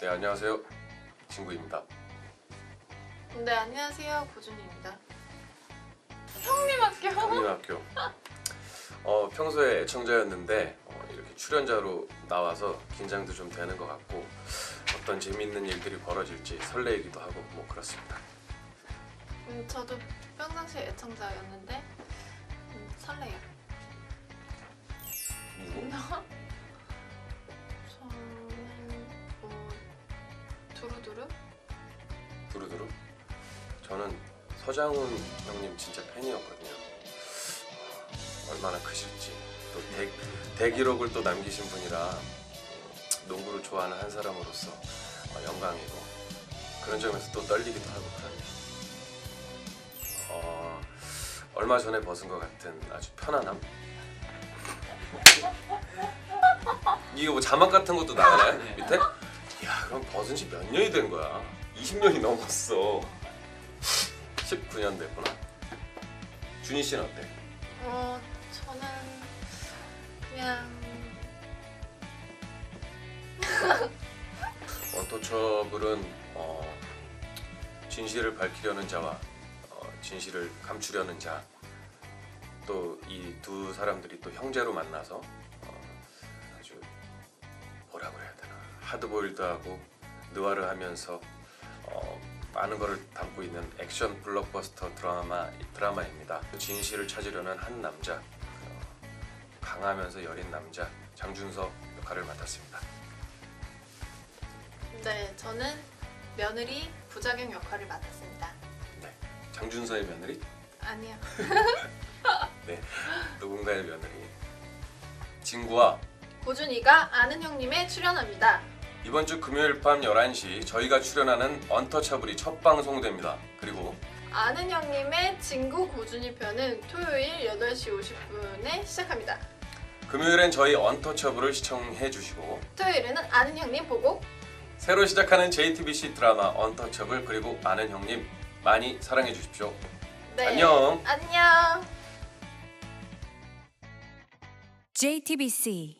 네 안녕하세요 친구입니다. 네 안녕하세요 고준입니다. 형님 학교. 국민학교. 어 평소에 애청자였는데 어, 이렇게 출연자로 나와서 긴장도 좀 되는 것 같고 어떤 재밌는 일들이 벌어질지 설레이기도 하고 뭐 그렇습니다. 음, 저도 평상시에 애청자였는데 두루두루? 두루두루? 저는 서장훈 형님 진짜 팬이었거든요. 얼마나 크실지 또 대, 대기록을 또 남기신 분이라 농구를 좋아하는 한 사람으로서 어, 영광이고 그런 점에서 또 떨리기도 하고 그러네요. 어, 얼마 전에 벗은 것 같은 아주 편안함. 이거 뭐 자막 같은 것도 나가나요 밑에? 야 그럼 벗은 지 몇 년이 된 거야? 20년이 넘었어. 19년 됐구나. 준희 씨는 어때? 어 저는 그냥 원터처블은 어, 진실을 밝히려는 자와 어, 진실을 감추려는 자, 또 이 두 사람들이 또 형제로 만나서 하드보일드 하고 느와르 하면서 어, 많은 것을 담고 있는 액션 블록버스터 드라마 드라마입니다. 진실을 찾으려는 한 남자, 어, 강하면서 여린 남자 장준석 역할을 맡았습니다. 네 저는 며느리 부작용 역할을 맡았습니다. 네, 장준서의 며느리, 아니요. 누군가의 며느리. 진구와 고준이가 아는 형님에 출연합니다. 이번 주 금요일 밤 11시 저희가 출연하는 언터처블이 첫 방송됩니다. 그리고 아는 형님의 친구 고준이 편은 토요일 8시 50분에 시작합니다. 금요일엔 저희 언터처블을 시청해 주시고 토요일에는 아는 형님 보고 새로 시작하는 JTBC 드라마 언터처블 그리고 아는 형님 많이 사랑해 주십시오. 네. 안녕. 안녕. JTBC